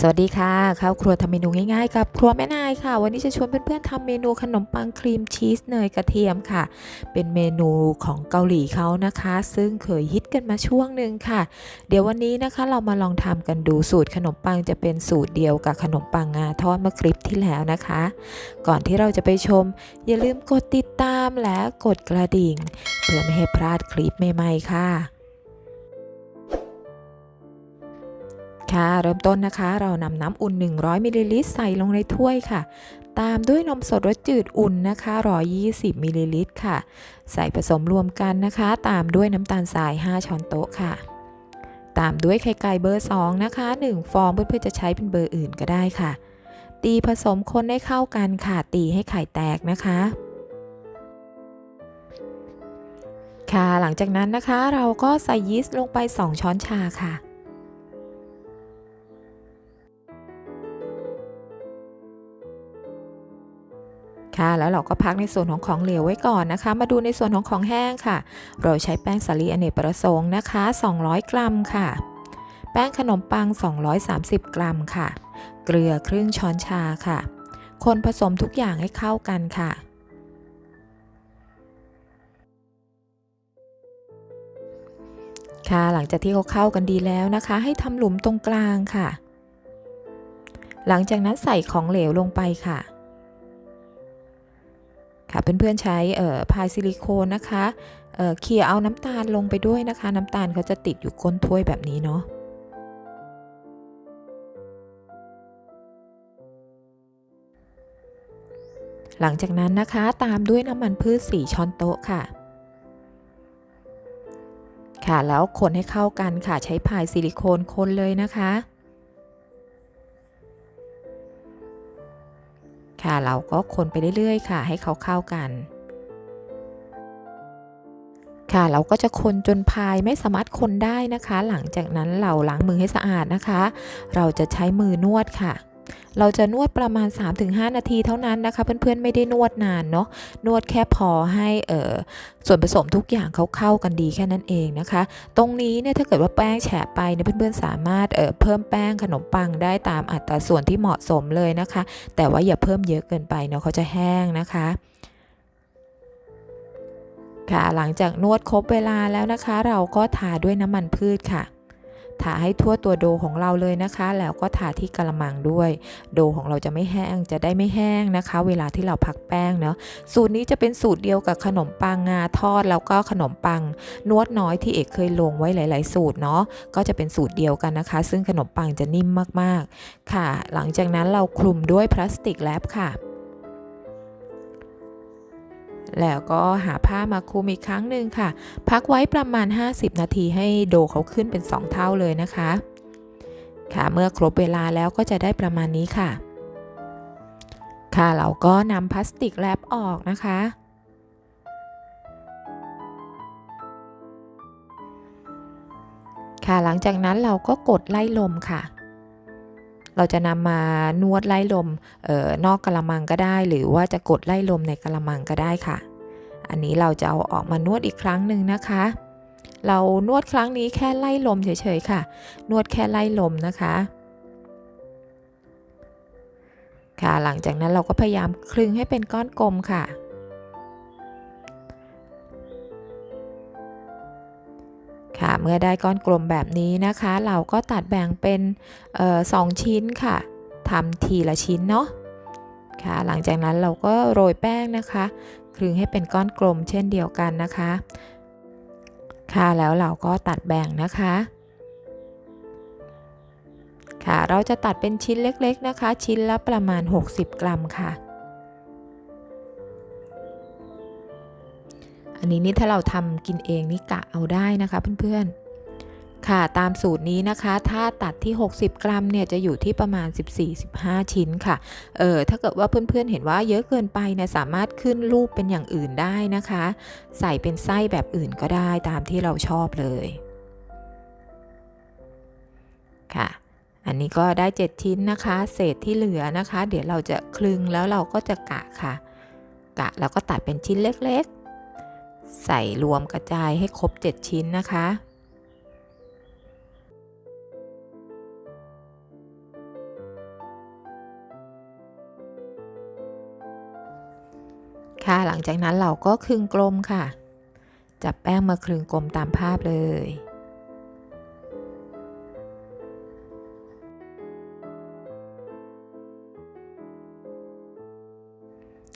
สวัสดีค่ะข้าวครัวทำเมนูง่ายๆกับครัวแม่นายค่ะ วันนี้จะชวนเพื่อนๆทำเมนูขนมปังครีมชีสเนยกระเทียมค่ะ เป็นเมนูของเกาหลีเขานะคะ ซึ่งเคยฮิตกันมาช่วงหนึ่งค่ะ เดี๋ยววันนี้นะคะเรามาลองทำกันดูสูตรขนมปังจะเป็นสูตรเดียวกับขนมปังงาทอดเมื่อคลิปที่แล้วนะคะ ก่อนที่เราจะไปชม อย่าลืมกดติดตามและกดกระดิ่ง เพื่อไม่ให้พลาดคลิปใหม่ๆค่ะ ค่ะ เริ่มต้นนะคะ เรานำน้ำอุ่น 100มิลลิลิตรใส่ลงในถ้วยค่ะ ตามด้วยนมสดรสจืดอุ่นนะคะ 120มิลลิลิตรค่ะ ใส่ผสมรวมกันนะคะ ตามด้วยน้ำตาลทราย 5 ช้อนโต๊ะค่ะ ตามด้วยไข่ไก่เบอร์ 2 นะคะ 1 ฟองเพื่อนๆจะใช้เป็นเบอร์อื่นก็ได้ค่ะ ตีผสมคนให้เข้ากันค่ะ ตีให้ไข่แตกนะคะค่ะ หลังจากนั้นนะคะเราก็ใส่ยีสต์ลงไป 2 ช้อนชาค่ะ ค่ะ แล้วเราก็พักในส่วนของของเหลวไว้ก่อนนะคะ มาดูในส่วนของของแห้งค่ะ เราใช้แป้งสาลีอเนกประสงค์นะคะ 200 กรัมค่ะ แป้งขนมปัง 230 กรัมค่ะ เกลือครึ่งช้อนชาค่ะ คนผสมทุกอย่างให้เข้ากันค่ะค่ะหลังจากที่เขาเข้ากันดีแล้วนะคะ ให้ทำหลุมตรงกลางค่ะ หลังจากนั้นใส่ของเหลวลงไปค่ะ ค่ะเพื่อนๆใช้พายซิลิโคนนะคะเเขี่ยเอาน้ำตาลลงไปด้วยนะคะ น้ำตาลเขาจะติดอยู่ก้นถ้วยแบบนี้เนาะหลังจากนั้นนะคะตามด้วยน้ำมันพืช 4 ช้อนโต๊ะค่ะ ค่ะแล้วคนให้เข้ากันค่ะใช้พายซิลิโคนคนเลยนะคะ ค่ะ เราก็คนไปเรื่อยๆ ค่ะ ให้เขาเข้ากัน ค่ะ เราก็จะคนจนพายไม่สามารถคนได้นะคะ หลังจากนั้นเราล้างมือให้สะอาดนะคะ เราจะใช้มือนวดค่ะ เราจะนวดประมาณ 3-5 นาทีเท่านั้นนะคะ เพื่อนๆไม่ได้นวดนานเนาะนวดแค่พอให้เอ่อส่วนผสมทุกอย่างเขาเข้ากันดีแค่นั้นเองนะคะ ตรงนี้เนี่ยถ้าเกิดว่าแป้งแฉะไปเนี่ยเพื่อนๆสามารถเอ่อเพิ่มแป้งขนมปังได้ตามอัตราส่วนที่เหมาะสมเลยนะคะ แต่ว่าอย่าเพิ่มเยอะเกินไปเนาะเขาจะแห้งนะคะค่ะหลังจากนวดครบเวลาแล้วนะคะ เราก็ทาด้วยน้ำมันพืชค่ะ ทาให้ทั่วตัวโดของเราเลยนะคะ แล้วก็ทาที่กระมังด้วย โดของเราจะไม่แห้งจะได้ไม่แห้งนะคะ เวลาที่เราพักแป้งเนาะสูตรนี้จะเป็นสูตรเดียวกับขนมปังงาทอด แล้วก็ขนมปังนวดน้อยที่เอกเคยลงไว้หลาย ๆ สูตรเนาะก็จะเป็นสูตรเดียวกันนะคะ ซึ่งขนมปังจะนิ่มมากๆ ค่ะ หลังจากนั้นเราคลุมด้วยพลาสติกแรปค่ะ แล้วก็หาผ้ามาคลุมอีกครั้งหนึ่งค่ะ พักไว้ประมาณ 50 นาทีให้โดเขาขึ้นเป็น 2 เท่าเลยนะคะ ค่ะเมื่อครบเวลาแล้วก็จะได้ประมาณนี้ค่ะ ค่ะเราก็นำพลาสติกแรปออกนะคะค่ะหลังจากนั้นเราก็กดไล่ลมค่ะ เราจะนำมานวดไล่ลมเอ่อนอกกระมังก็ได้ หรือว่าจะกดไล่ลมในกระมังก็ได้ค่ะ อันนี้เราจะเอาออกมานวดอีกครั้งหนึ่งนะคะ เรานวดครั้งนี้แค่ไล่ลมเฉยๆค่ะ นวดแค่ไล่ลมนะคะค่ะหลังจากนั้นเราก็พยายามคลึงให้เป็นก้อนกลมค่ะ ค่ะ เมื่อได้ก้อนกลมแบบนี้นะคะ เราก็ตัดแบ่งเป็นออสองชิ้นค่ะทำทีละชิ้นเนาะค่ะหลังจากนั้นเราก็โรยแป้งนะคะคลึงให้เป็นก้อนกลมเช่นเดียวกันนะคะ ค่ะแล้วเราก็ตัดแบ่งนะคะ ค่ะเราจะตัดเป็นชิ้นเล็กๆนะคะ ชิ้นละประมาณ 60 กรัมค่ะ อันนี้นี่ถ้าเราทำกินเองนี่กะเอาได้นะคะเพื่อนๆ ค่ะตามสูตรนี้นะคะ ถ้าตัดที่ 60 กรัมเนี่ยจะอยู่ที่ประมาณ 14-15 ชิ้นค่ะ เออถ้าเกิดว่าเพื่อนๆเห็นว่าเยอะเกินไปเนี่ยสามารถขึ้นรูปเป็นอย่างอื่นได้นะคะ ใส่เป็นไส้แบบอื่นก็ได้ตามที่เราชอบเลยค่ะอันนี้ก็ได้ 7 ชิ้นนะคะ เศษที่เหลือนะคะ เดี๋ยวเราจะคลึงแล้วเราก็จะกะค่ะ กะแล้วก็ตัดเป็นชิ้นเล็กๆ ใส่รวมกระจายให้ครบ 7 ชิ้นนะคะ ค่ะหลังจากนั้นเราก็คลึงกลมค่ะ จับแป้งมาคลึงกลมตามภาพเลย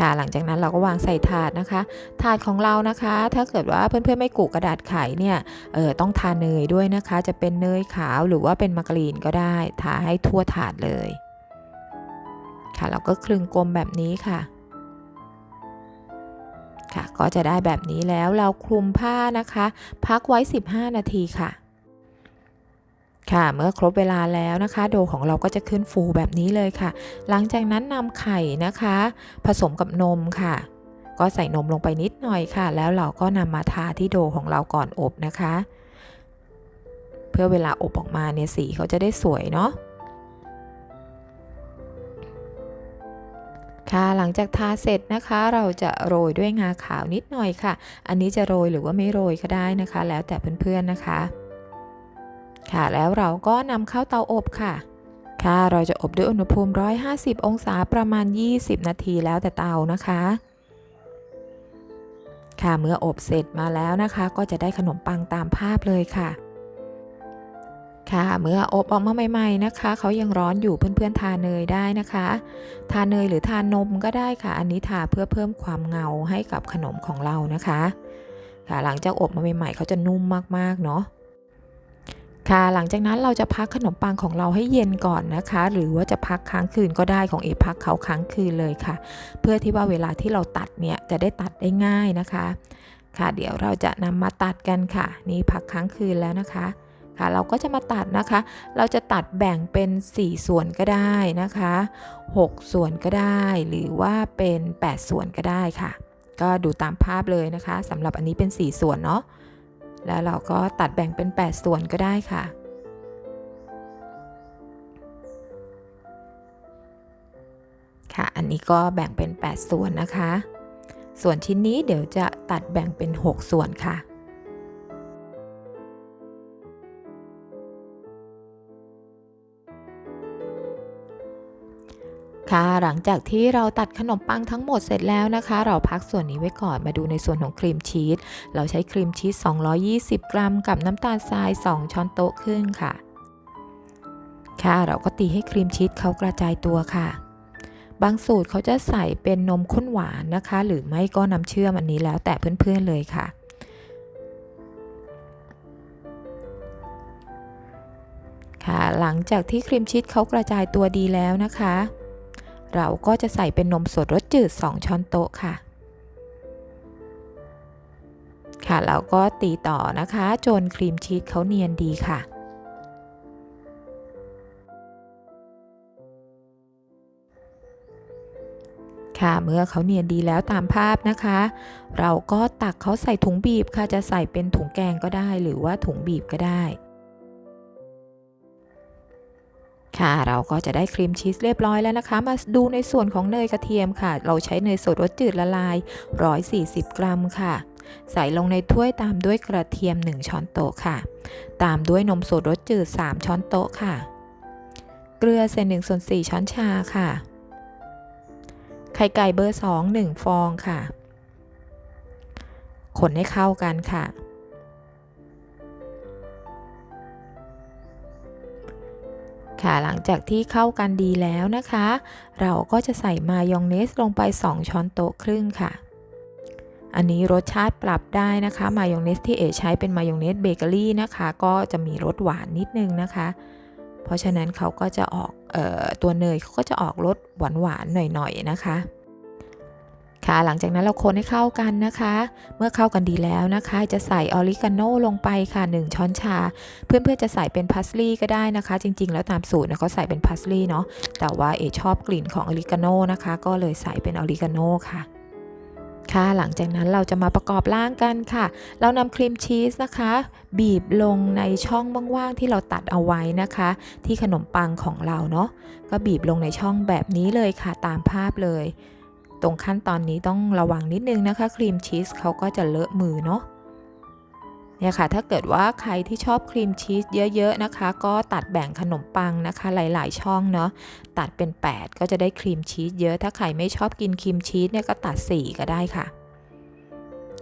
ค่ะ หลังจากนั้นเราก็วางใส่ถาดนะคะ ถาดของเรานะคะ ถ้าเกิดว่าเพื่อนๆไม่กุกระดาษไขเนี่ยเออต้องทาเนยด้วยนะคะ จะเป็นเนยขาวหรือว่าเป็นมาการีนก็ได้ทาให้ทั่วถาดเลย ค่ะเราก็คลึงกลมแบบนี้ค่ะค่ะก็จะได้แบบนี้แล้วเราคลุมผ้านะคะ พักไว้ 15 นาทีค่ะ ค่ะ เมื่อครบเวลาแล้วนะคะ โดของเราก็จะขึ้นฟูแบบนี้เลยค่ะ หลังจากนั้นนำไข่นะคะ ผสมกับนมค่ะ ก็ใส่นมลงไปนิดหน่อยค่ะ แล้วเราก็นำมาทาที่โดของเราก่อนอบนะคะ เพื่อเวลาอบออกมาเนี่ยสีเขาจะได้สวยเนาะค่ะหลังจากทาเสร็จนะคะเราจะโรยด้วยงาขาวนิดหน่อยค่ะ อันนี้จะโรยหรือว่าไม่โรยก็ได้นะคะ แล้วแต่เพื่อนๆนะคะ ค่ะ แล้วเราก็นำเข้าเตาอบค่ะ ค่ะ เราจะอบด้วยอุณหภูมิ 150 องศาประมาณ 20 นาทีแล้วแต่เตานะคะ ค่ะ เมื่ออบเสร็จมาแล้วนะคะ ก็จะได้ขนมปังตามภาพเลยค่ะ ค่ะ เมื่ออบออกมาใหม่ ๆนะคะ เขายังร้อนอยู่เพื่อนๆทาเนยได้นะคะ ทาเนยหรือทานมก็ได้ค่ะ อันนี้ทาเพื่อเพิ่มความเงาให้กับขนมของเรานะคะ ค่ะ หลังจากอบมาใหม่ๆเขาจะนุ่มมากๆเนาะ ค่ะหลังจากนั้นเราจะพักขนมปังของเราให้เย็นก่อนนะคะ หรือว่าจะพักค้างคืนก็ได้ของเอพักเขาค้างคืนเลยค่ะ เพื่อที่ว่าเวลาที่เราตัดเนี่ยจะได้ตัดได้ง่ายนะคะ ค่ะเดี๋ยวเราจะนำมาตัดกันค่ะ นี่พักค้างคืนแล้วนะคะค่ะเราก็จะมาตัดนะคะ เราจะตัดแบ่งเป็น 4 ส่วนก็ได้นะคะ 6 ส่วนก็ได้ หรือว่าเป็น 8 ส่วนก็ได้ค่ะ ก็ดูตามภาพเลยนะคะสำหรับอันนี้เป็น 4 ส่วนเนาะ แล้วเราก็ตัดแบ่งเป็น 8 ส่วนก็ได้ค่ะ ค่ะ อันนี้ก็แบ่งเป็น 8 ส่วนนะคะ ส่วนชิ้นนี้เดี๋ยวจะตัดแบ่งเป็น 6 ส่วนค่ะ ค่ะหลังจากที่เราตัดขนมปังทั้งหมดเสร็จแล้วนะคะ เราพักส่วนนี้ไว้ก่อนมาดูในส่วนของครีมชีสเราใช้ครีมชีส 220 กรัม กับน้ำตาลทราย 2 ช้อนโต๊ะครึ่งค่ะ ค่ะเราก็ตีให้ครีมชีสเขากระจายตัวค่ะ บางสูตรเขาจะใส่เป็นนมข้นหวานนะคะ หรือไม่ก็น้ำเชื่อมอันนี้แล้วแต่เพื่อนๆเลยค่ะค่ะหลังจากที่ครีมชีสเขากระจายตัวดีแล้วนะคะ เราก็จะใส่เป็นนมสดรสจืด 2 ช้อนโต๊ะค่ะ ค่ะเราก็ตีต่อนะคะจนครีมชีสเขาเนียนดีค่ะ ค่ะเมื่อเขาเนียนดีแล้วตามภาพนะคะ เราก็ตักเขาใส่ถุงบีบค่ะจะใส่เป็นถุงแกงก็ได้ หรือว่าถุงบีบก็ได้ ค่ะเราก็จะได้ครีมชีสเรียบร้อยแล้วนะคะ มาดูในส่วนของเนยกระเทียมค่ะ เราใช้เนยสดรสจืดละลาย 140 กรัมค่ะ ใส่ลงในถ้วยตามด้วยกระเทียม 1 ช้อนโต๊ะค่ะ ตามด้วยนมสดรสจืด 3 ช้อนโต๊ะค่ะ เกลือเศษ1ส่วน4ช้อนชาค่ะ ไข่ไก่เบอร์ 2 1 ฟองค่ะ คนให้เข้ากันค่ะ ค่ะหลังจากที่เข้ากันดีแล้วนะคะ เราก็จะใส่มายองเนสลงไป 2 ช้อนโต๊ะครึ่งค่ะอันนี้รสชาติปรับได้นะคะมายองเนสที่เอใช้เป็นมายองเนสเบเกอรี่นะคะ ก็จะมีรสหวานนิดนึงนะคะ เพราะฉะนั้นเขาก็จะออกเออตัวเนยเขาก็จะออกรสหวานๆหน่อยๆนะคะ ค่ะ หลังจากนั้นเราคนให้เข้ากันนะคะ เมื่อเข้ากันดีแล้วนะคะ จะใส่ออริกาโนลงไปค่ะ 1 ช้อนชา เพื่อนๆจะใส่เป็นพาสลีย์ก็ได้นะคะ จริง ๆ แล้วตามสูตรนะเขาใส่เป็นพาสลีย์เนาะแต่ว่าเอชอบกลิ่นของออริกาโนนะคะ ก็เลยใส่เป็นออริกาโนค่ะค่ะหลังจากนั้นเราจะมาประกอบร่างกันค่ะ เรานำครีมชีสนะคะ บีบลงในช่องว่างๆที่เราตัดเอาไว้นะคะ ที่ขนมปังของเราเนาะก็บีบลงในช่องแบบนี้เลยค่ะตามภาพเลย ตรงขั้นตอนนี้ต้องระวังนิดนึงนะคะ ครีมชีสเขาก็จะเลอะมือเนาะเนี่ยค่ะถ้าเกิดว่าใครที่ชอบครีมชีสเยอะๆนะคะ ก็ตัดแบ่งขนมปังนะคะ หลายๆ ช่องเนาะตัดเป็น 8 ก็จะได้ครีมชีสเยอะ ถ้าใครไม่ชอบกินครีมชีสเนี่ยก็ตัด 4 ก็ได้ค่ะ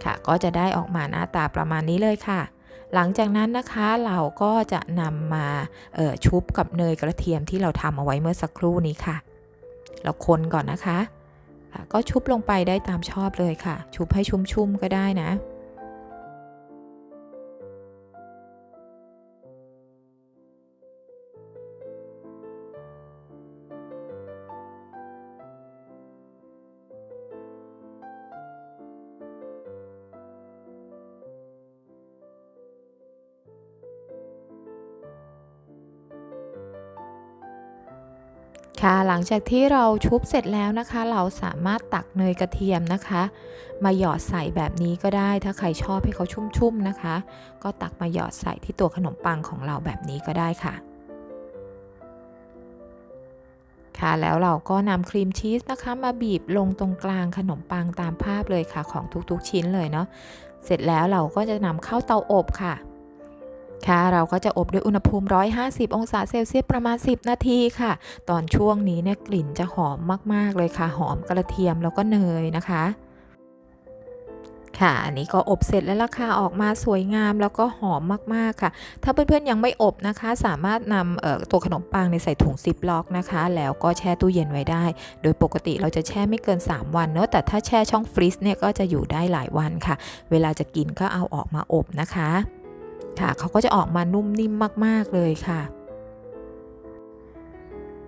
ค่ะก็จะได้ออกมาหน้าตาประมาณนี้เลยค่ะ หลังจากนั้นนะคะเราก็จะนำมาชุบกับเนยกระเทียมที่เราทำเอาไว้เมื่อสักครู่นี้ค่ะ เราคนก่อนนะคะ ก็ชุบลงไปได้ตามชอบเลยค่ะ ชุบให้ชุ่มๆก็ได้นะ ค่ะหลังจากที่เราชุบเสร็จแล้วนะคะ เราสามารถตักเนยกระเทียมนะคะ มาหยอดใส่แบบนี้ก็ได้ ถ้าใครชอบให้เขาชุ่มๆนะคะ ก็ตักมาหยอดใส่ที่ตัวขนมปังของเราแบบนี้ก็ได้ค่ะ ค่ะแล้วเราก็นำครีมชีสนะคะ มาบีบลงตรงกลางขนมปังตามภาพเลยค่ะของทุกๆชิ้นเลยเนาะเสร็จแล้วเราก็จะนำเข้าเตาอบค่ะ ค่ะเราก็จะอบด้วยอุณหภูมิ 150 องศาเซลเซียสประมาณ 10 นาทีค่ะ ตอนช่วงนี้เนี่ยกลิ่นจะหอมมาก ๆ เลยค่ะ หอมกระเทียมแล้วก็เนยนะคะ ค่ะ อันนี้ก็อบเสร็จแล้วล่ะค่ะ ออกมาสวยงามแล้วก็หอมมาก ๆ ค่ะ ถ้าเพื่อน ๆ ยังไม่อบนะคะ สามารถนำตัวขนมปังในใส่ถุงซิปล็อกนะคะ แล้วก็แช่ตู้เย็นไว้ได้ โดยปกติเราจะแช่ไม่เกิน 3 วันเนอะแต่ถ้าแช่ช่องฟรีซเนี่ยก็จะอยู่ได้หลายวันค่ะ เวลาจะกินก็เอาออกมาอบนะคะ ค่ะเขาก็จะออกมานุ่มนิ่มมาก ๆ เลยค่ะ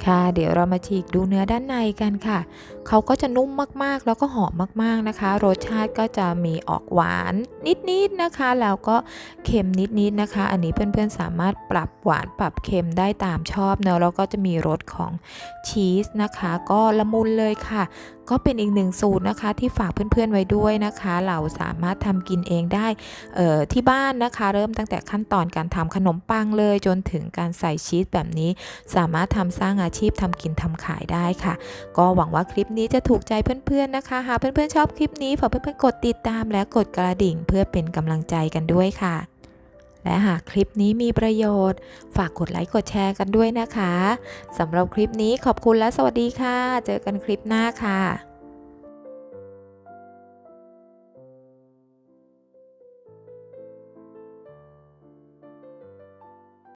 ค่ะ เดี๋ยวเรามาฉีกดูเนื้อด้านในกันค่ะ เขาก็จะนุ่มมากๆ แล้วก็หอมมากๆนะคะ รสชาติก็จะมีออกหวานนิดๆนะคะ แล้วก็เค็มนิดๆนะคะ อันนี้เพื่อนๆสามารถปรับหวานปรับเค็มได้ตามชอบเนาะแล้วก็จะมีรสของชีสนะคะ ก็ละมุนเลยค่ะก็เป็นอีกหนึ่งสูตรนะคะที่ฝากเพื่อนๆไว้ด้วยนะคะ เราสามารถทำกินเองได้ที่บ้านนะคะ เริ่มตั้งแต่ขั้นตอนการทำขนมปังเลย จนถึงการใส่ชีสแบบนี้ สามารถทำสร้างอาชีพทำกินทำขายได้ค่ะ ก็หวังว่าคลิปนี้จะถูกใจเพื่อนๆนะคะหากเพื่อนๆชอบคลิปนี้ฝากเพื่อนๆกดติดตามและกดกระดิ่ง เพื่อเป็นกำลังใจกันด้วยค่ะ และหากคลิปนี้มีประโยชน์ ฝากกดไลค์กดแชร์กันด้วยนะคะสำหรับคลิปนี้ขอบคุณและสวัสดีค่ะ เจอกันคลิปหน้าค่ะ